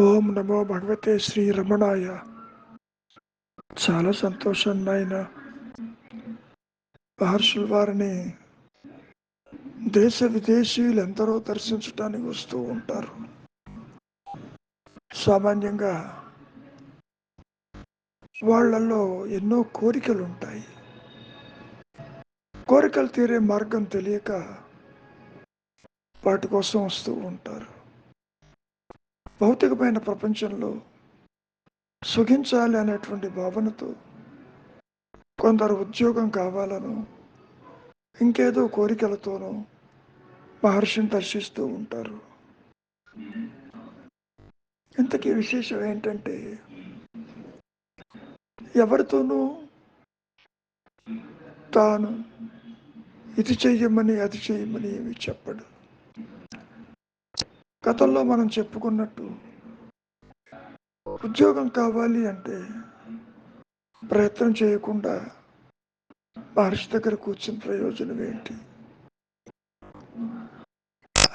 ఓం నమో భగవతే శ్రీ రమణాయ. చాలా సంతోషం నాయన. మహర్షుల వారిని దేశ విదేశీయులు ఎందరో దర్శించడానికి వస్తూ ఉంటారు. సామాన్యంగా వాళ్ళల్లో ఎన్నో కోరికలు ఉంటాయి. కోరికలు తీరే మార్గం తెలియక వాటి కోసం వస్తూ ఉంటారు. భౌతికమైన ప్రపంచంలో సుఖించాలి అనేటువంటి భావనతో కొందరు ఉద్యోగం కావాలను ఇంకేదో కోరికలతోనూ మహర్షిని దర్శిస్తూ ఉంటారు. ఇంతకీ విశేషం ఏంటంటే ఎవరితోనూ తాను ఇది చెయ్యమని అది చెయ్యమని ఏమి చెప్పడు. గతంలో మనం చెప్పుకున్నట్టు ఉద్యోగం కావాలి అంటే ప్రయత్నం చేయకుండా మహర్షి దగ్గర కూర్చుని ప్రయోజనం ఏంటి?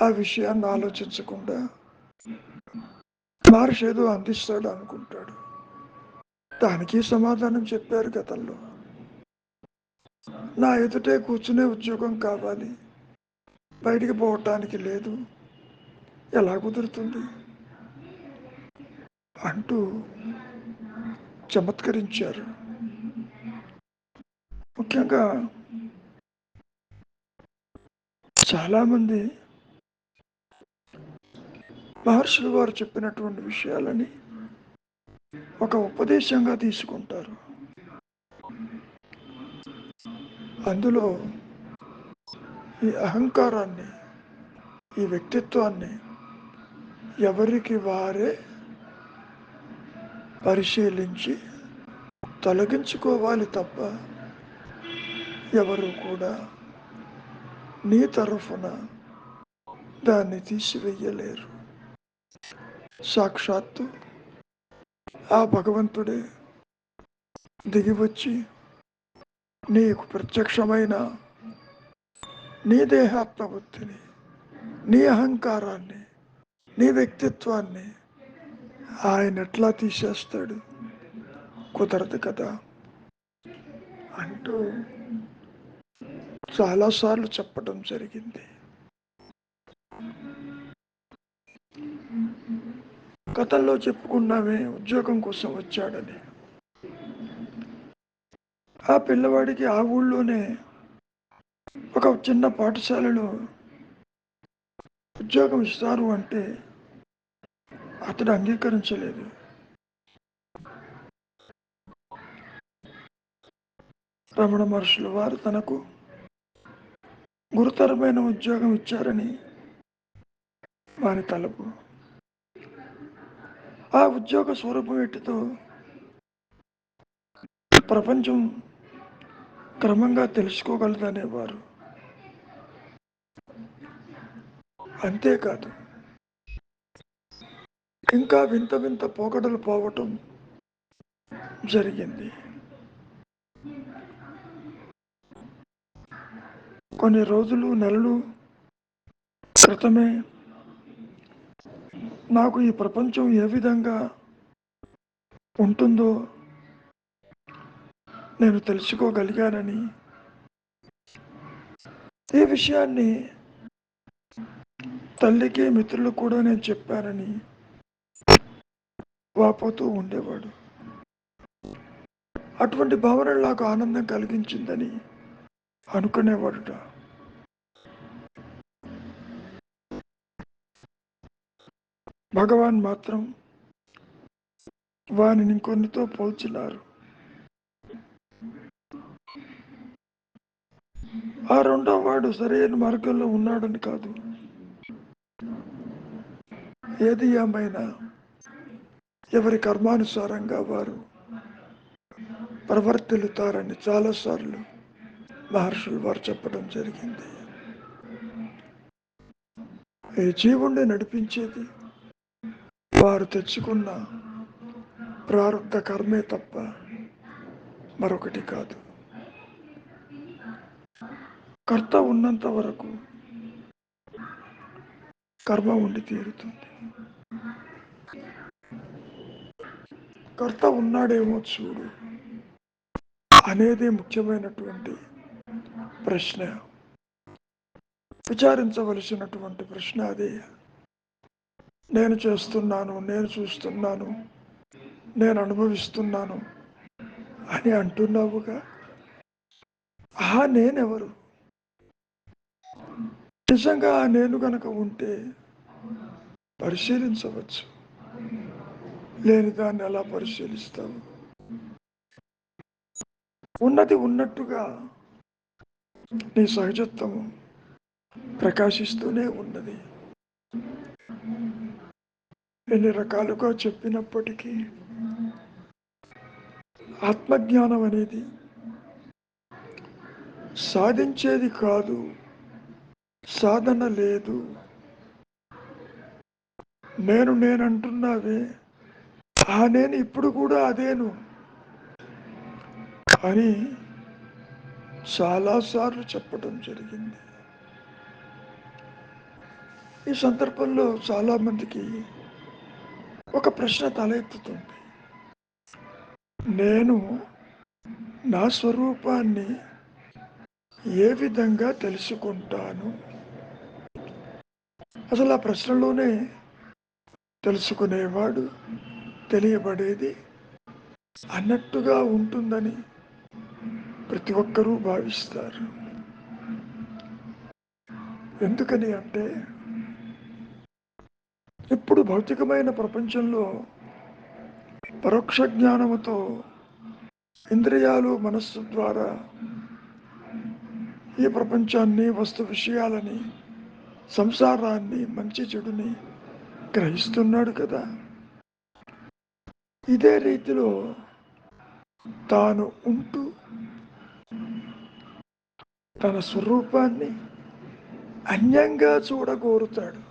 ఆ విషయాన్ని ఆలోచించకుండా మహర్షి ఏదో అందిస్తాడు అనుకుంటాడు. దానికి సమాధానం చెప్పారు గతంలో. నా ఎదుటే కూర్చునే ఉద్యోగం కావాలి. బయటికి పోవటానికి లేదు. ఎలా కుదురుతుంది? అంటూ చమత్కరించారు. ముఖ్యంగా చాలామంది మహర్షులు వారు చెప్పినటువంటి విషయాలని ఒక ఉపదేశంగా తీసుకుంటారు. అందులో ఈ అహంకారాన్ని ఈ వ్యక్తిత్వాన్ని ఎవరికి వారే పరిశీలించి తొలగించుకోవాలి తప్ప ఎవరు కూడా నీ తరఫున దాన్ని తీసివేయలేరు. సాక్షాత్తు ఆ భగవంతుడే దిగివచ్చి నీకు ప్రత్యక్షమైన నీ దేహాత్మబుద్ధిని నీ అహంకారాన్ని నీ వ్యక్తిత్వాన్ని ఆయన ఎట్లా తీసేస్తాడు? కుదరదు కదా? అంటూ చాలాసార్లు చెప్పడం జరిగింది. గతంలో చెప్పుకున్నామే ఉద్యోగం కోసం వచ్చాడని. ఆ పిల్లవాడికి ఆ ఊళ్ళోనే ఒక చిన్న పాఠశాలలో ఉద్యోగం ఇస్తారు అంటే అతడు అంగీకరించలేదు. రమణ మహర్షులు వారు తనకు గురుతరమైన ఉద్యోగం ఇచ్చారని వారి తలపు. ఆ ఉద్యోగ స్వరూపం ఎట్టితో ప్రపంచం క్రమంగా తెలుసుకోగలదనేవారు. అంతేకాదు ఇంకా వింత వింత పోకడలు పోవటం జరిగింది. కొన్ని రోజులు నెలలు క్రితమే నాకు ఈ ప్రపంచం ఏ విధంగా ఉంటుందో నేను తెలుసుకోగలిగానని ఈ విషయాన్ని తల్లికి మిత్రులు కూడా నేను చెప్పానని వాపోతూ ఉండేవాడు. అటువంటి భావన నాకు ఆనందం కలిగించిందని అనుకునేవాడుట. భగవాన్ మాత్రం వానిని ఇంకొన్నితో పోల్చినారు. ఆ రెండో వాడు సరైన మార్గంలో ఉన్నాడని కాదు. ఏది ఏమైనా ఎవరి కర్మానుసారంగా వారు ప్రవర్తిల్లుతారని చాలాసార్లు మహర్షులు వారు చెప్పడం జరిగింది. ఈ జీవుణ్ణి నడిపించేది? వారు తెచ్చుకున్న ప్రారంభ కర్మే తప్ప మరొకటి కాదు. కర్త ఉన్నంత వరకు కర్మ ఉండి తీరుతుంది. కర్త ఉన్నాడేమో చూడు. అనేది ముఖ్యమైనటువంటి ప్రశ్న. విచారించవలసినటువంటి ప్రశ్న అది. నేను చేస్తున్నాను నేను చూస్తున్నాను నేను అనుభవిస్తున్నాను అని అంటున్నావుగా? ఆ నేనెవరు? నిజంగా ఆ నేను గనక ఉంటే పరిశీలించవచ్చు. లేని దాన్ని ఎలా పరిశీలిస్తావు ఉన్నది ఉన్నట్టుగా నీ సహజత్వము ప్రకాశిస్తూనే ఉన్నది. ఎన్ని రకాలుగా చెప్పినప్పటికీ ఆత్మజ్ఞానం అనేది సాధించేది కాదు సాధన లేదు. నేను నేనంటున్నావే ఆ నేను ఇప్పుడు కూడా అదేను. అని చాలాసార్లు చెప్పడం జరిగింది. ఈ సందర్భంలో చాలామందికి ఒక ప్రశ్న తలెత్తుతుంది. నేను నా స్వరూపాన్ని ఏ విధంగా తెలుసుకుంటాను? అసలు ఆ ప్రశ్నలోనే తెలుసుకునేవాడు తెలియబడేది. అన్నట్టుగా ఉంటుందని ప్రతి ఒక్కరూ భావిస్తారు. ఎందుకని అంటే ఇప్పుడు భౌతికమైన ప్రపంచంలో పరోక్ష జ్ఞానముతో ఇంద్రియాలు మనస్సు ద్వారా ఈ ప్రపంచాన్ని వస్తు విషయాలని సంసారాన్ని మంచి చెడుని గ్రహిస్తున్నాడు కదా. ఇదే రీతిలో తాను ఉంటూ తన స్వరూపాన్ని అన్యంగా చూడగోరుతాడు.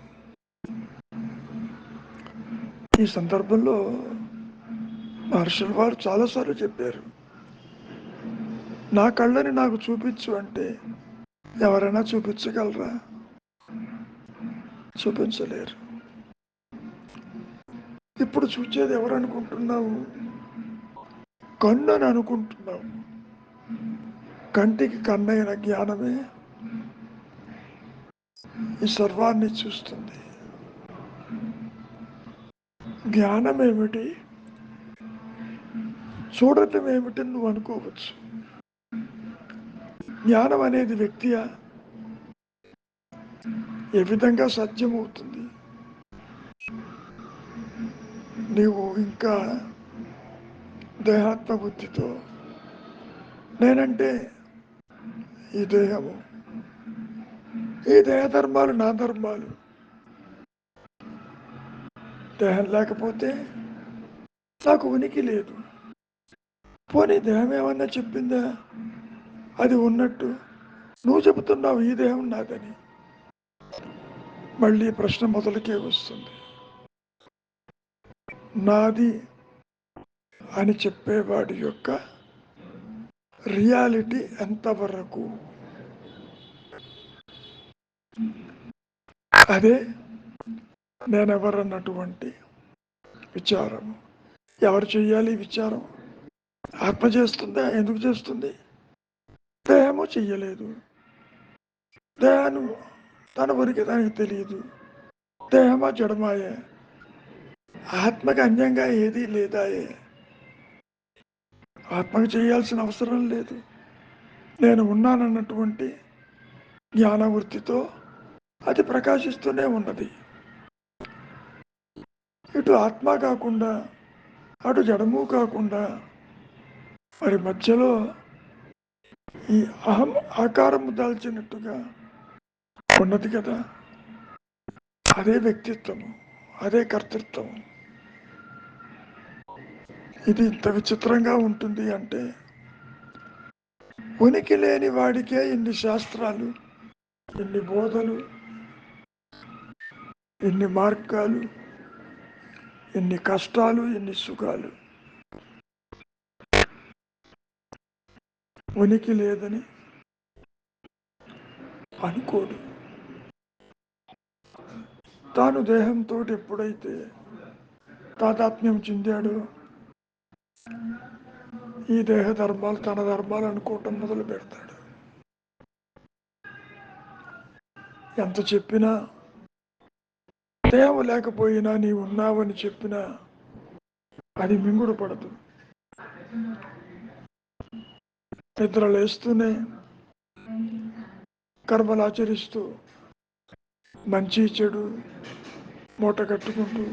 ఈ సందర్భంలో మహర్షుల వారు చాలాసార్లు చెప్పారు నా కళ్ళని నాకు చూపించు అంటే ఎవరైనా చూపించగలరా? చూపించలేరు. ఇప్పుడు చూచేది ఎవరు అనుకుంటున్నావు? కన్ను అని అనుకుంటున్నావు. కంటికి కన్నైన జ్ఞానమే ఈ సర్వాన్ని చూస్తుంది. జ్ఞానం ఏమిటి? చూడటం ఏమిటి నువ్వు అనుకోవచ్చు. జ్ఞానం అనేది వ్యక్తియా? ఏ విధంగా సాధ్యమవుతుంది నీవు ఇంకా దేహాత్మ బుద్ధితో నేనంటే ఈ దేహము. ఈ దేహధర్మాలు నా ధర్మాలు. దేహం లేకపోతే నాకు ఉనికి లేదు. పోనీ దేహం ఏమన్నా చెప్పిందా? అది ఉన్నట్టు నువ్వు చెబుతున్నావు ఈ దేహం నాదని. మళ్ళీ ప్రశ్న మొదలకే వస్తుంది. నాది అని చెప్పేవాడి యొక్క రియాలిటీ ఎంతవరకు అదే నేనెవరన్నటువంటి విచారం. ఎవరు చెయ్యాలి విచారం? ఆత్మ చేస్తుందా? ఎందుకు చేస్తుంది? దేహము చెయ్యలేదు. దేహము తన వరకు దానికి తెలియదు. దేహమా జడమాయే? ఆత్మకు అన్యంగా ఏదీ లేదాయే. ఆత్మకు చేయాల్సిన అవసరం లేదు. నేను ఉన్నానన్నటువంటి జ్ఞానవృత్తితో అది ప్రకాశిస్తూనే ఉన్నది. ఇటు ఆత్మ కాకుండా అటు జడము కాకుండా మరి మధ్యలో ఈ అహం ఆకారము దాల్చినట్టుగా ఉన్నది కదా. అదే వ్యక్తిత్వము అదే కర్తృత్వం ఇది ఇంత విచిత్రంగా ఉంటుంది అంటే ఉనికి లేని వాడికే ఇన్ని శాస్త్రాలు ఇన్ని బోధలు ఇన్ని మార్గాలు ఎన్ని కష్టాలు ఎన్ని సుఖాలు. ఉనికి లేదని అనుకోడు. తాను దేహంతో ఎప్పుడైతే తాదాత్మ్యం చెందాడో ఈ దేహ ధర్మాలు తన ధర్మాలు అనుకోవటం మొదలు పెడతాడు. ఎంత చెప్పినా దేహం లేకపోయినా నీ ఉన్నావని చెప్పినా అది మింగుడు పడదు. నిద్ర లేస్తూనే కర్మలు ఆచరిస్తూ మంచి చెడు మూట కట్టుకుంటూ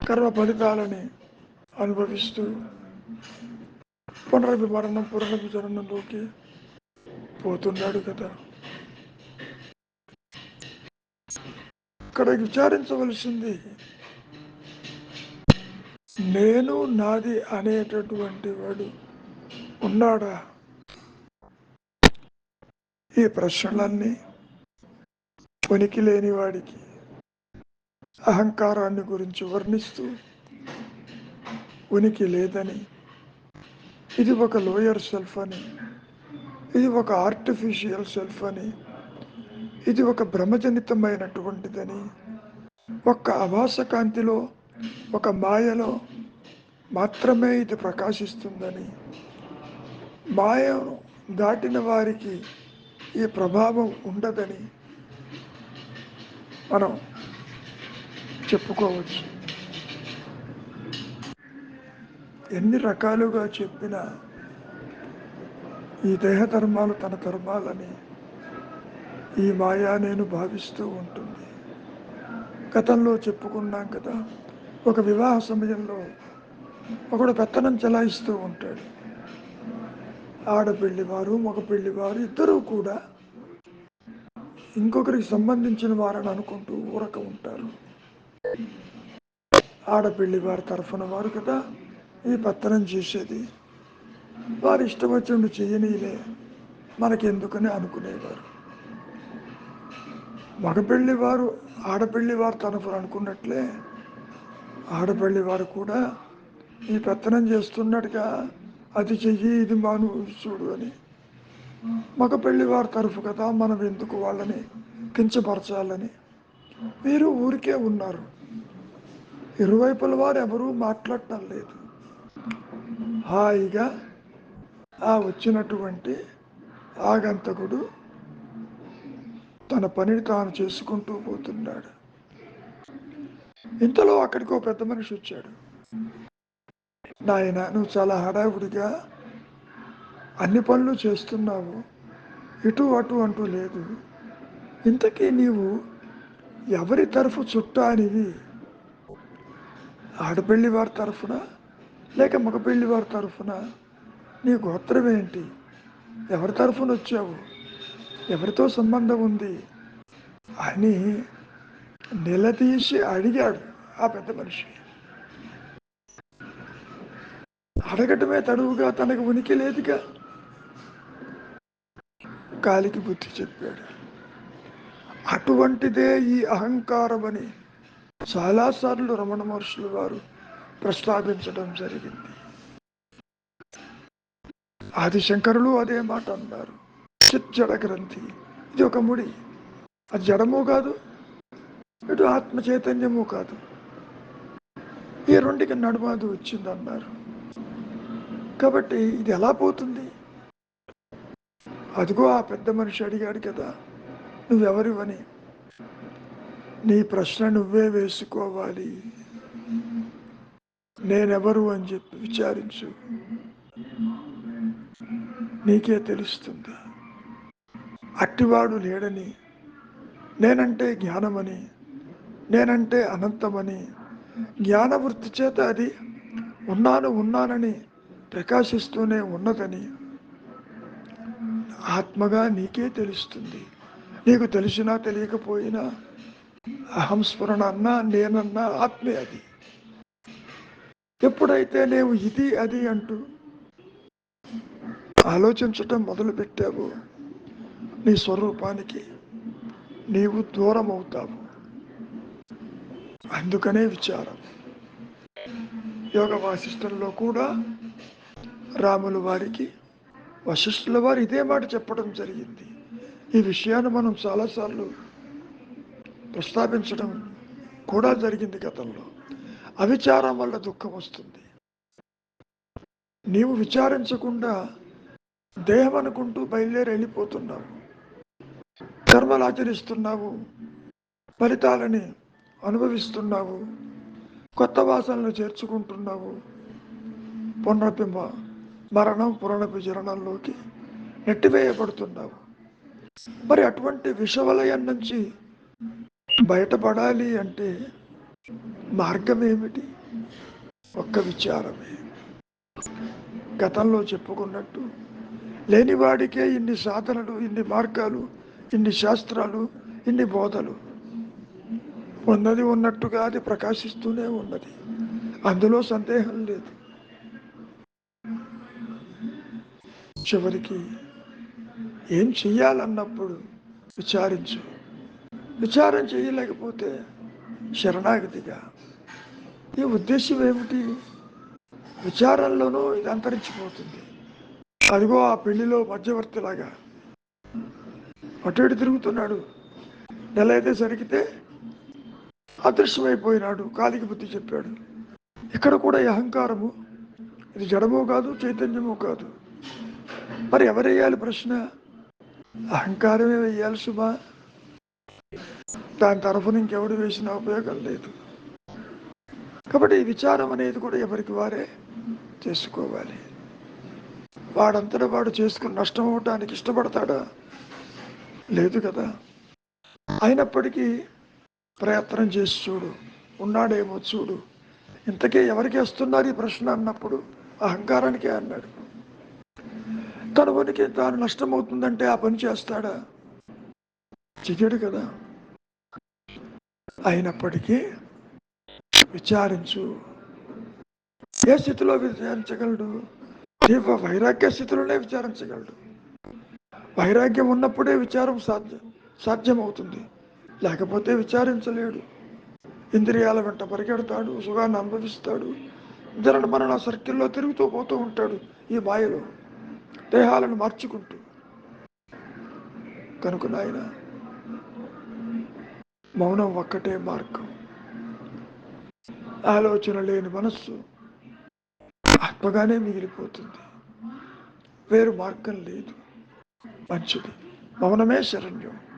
కర్మ ఫలితాలని అనుభవిస్తూ పునరభిమరణం పునరభిచరణంలోకి పోతున్నాడు కదా. ఇక్కడ విచారించవలసింది నేను నాది అనేటటువంటి వాడు ఉన్నాడా? ఈ ప్రశ్నలన్నీ పనికి లేని వాడికి అహంకారాన్ని గురించి వర్ణిస్తూ ఉనికి లేదని. ఇది ఒక లోయర్ సెల్ఫ్ అని. ఇది ఒక ఆర్టిఫిషియల్ సెల్ఫ్ అని. ఇది ఒక భ్రమజనితమైనటువంటిదని ఒక్క అభాస కాంతిలో ఒక మాయలో మాత్రమే ఇది ప్రకాశిస్తుందని. మాయను దాటిన వారికి ఈ ప్రభావం ఉండదని మనం చెప్పుకోవచ్చు. ఎన్ని రకాలుగా చెప్పినా ఈ దేహ ధర్మాలు తన ధర్మాలని ఈ మాయా నేను భావిస్తూ ఉంటుంది. గతంలో చెప్పుకున్నాం కదా ఒక వివాహ సమయంలో ఒకడు పెత్తనం చెలాయిస్తూ ఉంటాడు. ఆడపిల్లి వారు మగ పెళ్ళి వారు ఇద్దరూ కూడా ఇంకొకరికి సంబంధించిన వారని అనుకుంటూ ఊరక ఉంటారు. ఆడపిల్లి వారి తరఫున వారు కదా ఈ పత్తనం చేసేది. వారి ఇష్టం వచ్చినట్టు చేయనీలే. మనకెందుకని అనుకునేవారు. మగపెళ్ళి వారు ఆడపెళ్ళి వారు తరఫున అనుకున్నట్లే. ఆడపల్లి వారు కూడా ఈ పెత్తనం చేస్తున్నట్టుగా అది చెయ్యి ఇది మాను చూడు అని. మగ పెళ్ళి వారి తరఫు కదా మనం ఎందుకు వాళ్ళని కించపరచాలని. మీరు ఊరికే ఉన్నారు. ఇరువైపుల వారు ఎవరూ మాట్లాడటం లేదు. హాయిగా ఆ వచ్చినటువంటి ఆగంతకుడు తన పనిని తాను చేసుకుంటూ పోతున్నాడు. ఇంతలో అక్కడికి ఒక పెద్ద మనిషి వచ్చాడు. నాయన నువ్వు చాలా హడావుడిగా అన్ని పనులు చేస్తున్నావు. ఇటు అటు అంటూ లేదు. ఇంతకీ నీవు ఎవరి తరఫు చుట్టానివి? ఆడపల్లి వారి తరఫున? లేక మగపెళ్ళి వారి తరఫున నీ గోత్రం ఏంటి? ఎవరి తరఫున వచ్చావు? ఎవరితో సంబంధం ఉంది? అని నిలదీసి అడిగాడు ఆ పెద్ద మనిషి. అడగటమే తడువుగా తనకు ఉనికి లేదుగా. కాలికి బుద్ధి చెప్పాడు. అటువంటిదే ఈ అహంకారం అని చాలాసార్లు రమణ మహర్షులు వారు ప్రస్తావించడం జరిగింది. ఆదిశంకరులు అదే మాట అన్నారు. చిత్ జడ గ్రంథి ఇది ఒక ముడి. అది జడము కాదు ఇటు ఆత్మ చైతన్యము కాదు. ఈ రెండుకి నడుమాది వచ్చిందన్నారు. కాబట్టి ఇది ఎలా పోతుంది? అదిగో ఆ పెద్ద మనిషి అడిగాడు కదా నువ్వెవరివని? నీ ప్రశ్న నువ్వే వేసుకోవాలి. నేనెవరు అని చెప్పి విచారించు. నీకే తెలుస్తుంది. అట్టివాడు లేడని నేనంటే జ్ఞానమని నేనంటే అనంతమని జ్ఞానవృత్తి చేత అది ఉన్నాను ఉన్నానని ప్రకాశిస్తూనే ఉన్నదని ఆత్మగా నీకే తెలుస్తుంది. నీకు తెలిసినా తెలియకపోయినా అహంస్మరణ అన్నా నేనన్నా ఆత్మే అది. ఎప్పుడైతే నీవు ఇది అది అంటూ ఆలోచించటం మొదలు పెట్టావు నీ స్వరూపానికి నీవు దూరం అవుతావు అందుకనే విచారం. యోగ వాసిష్టంలో కూడా రాముల వారికి వశిష్ఠుల వారు ఇదే మాట చెప్పడం జరిగింది. ఈ విషయాన్ని మనం చాలాసార్లు ప్రస్తావించడం కూడా జరిగింది గతంలో. అవిచారం వల్ల దుఃఖం వస్తుంది. నీవు విచారించకుండా దేహం అనుకుంటూ బయలుదేరి వెళ్ళిపోతున్నావు. కర్మలు ఆచరిస్తున్నావు. ఫలితాలని అనుభవిస్తున్నావు. కొత్త వాసనలు చేర్చుకుంటున్నావు. పునరపింబ మరణం పునరపి జరణంలోకి నెట్టివేయబడుతున్నావు. మరి అటువంటి విషవలయం నుంచి బయటపడాలి అంటే మార్గం ఏమిటి ఒక్క విచారమే. గతంలో చెప్పుకున్నట్టు లేనివాడికే ఇన్ని సాధనలు ఇన్ని మార్గాలు ఇన్ని శాస్త్రాలు ఇన్ని బోధలు. ఉన్నది ఉన్నట్టుగా అది ప్రకాశిస్తూనే ఉన్నది. అందులో సందేహం లేదు. చివరికి ఏం చెయ్యాలన్నప్పుడు విచారించు. విచారం చేయలేకపోతే శరణాగతిగా. ఈ ఉద్దేశం ఏమిటి? విచారంలోనూ ఇది అంతరించిపోతుంది. అదిగో ఆ పెళ్ళిలో మధ్యవర్తిలాగా. అటు ఇటు తిరుగుతున్నాడు. నెల అయితే సరిగితే అదృశ్యమైపోయినాడు కాలికి బుద్ధి చెప్పాడు. ఇక్కడ కూడా ఈ అహంకారము ఇది జడమో కాదు చైతన్యమో కాదు. మరి ఎవరేయాలి ప్రశ్న? అహంకారమే వేయాలి సుమా దాని తరఫున ఇంకెవడు వేసినా ఉపయోగం లేదు. కాబట్టి ఈ విచారం అనేది కూడా ఎవరికి వారే చేసుకోవాలి. వాడంతటా వాడు చేసుకుని నష్టం అవటానికి ఇష్టపడతాడా? లేదు కదా. అయినప్పటికీ ప్రయత్నం చేసి చూడు. ఉన్నాడేమో చూడు. ఇంతకే ఎవరికి వస్తున్నారు ఈ ప్రశ్న అన్నప్పుడు అహంకారానికే అన్నాడు. తన ఉనికి తాను నష్టమవుతుందంటే ఆ పని చేస్తాడా? చెయ్యడు కదా. అయినప్పటికీ విచారించు. ఏ స్థితిలో విచారించగలడు? తీవ్ర వైరాగ్య స్థితిలోనే విచారించగలడు. వైరాగ్యం ఉన్నప్పుడే విచారం సాధ్యం సాధ్యమవుతుంది. లేకపోతే విచారించలేడు. ఇంద్రియాల వెంట పరిగెడతాడు సుఖాన్ని అనుభవిస్తాడు. జరణ మరణ సర్కిల్లో తిరుగుతూ పోతూ ఉంటాడు ఈ మాయలో. దేహాలను మార్చుకుంటూ. కనుక నాయన మౌనం ఒక్కటే మార్గం. ఆలోచన లేని మనస్సు ఆత్మగానే మిగిలిపోతుంది. వేరు మార్గం లేదు. మంచిది. మౌనమే శరణ్యం.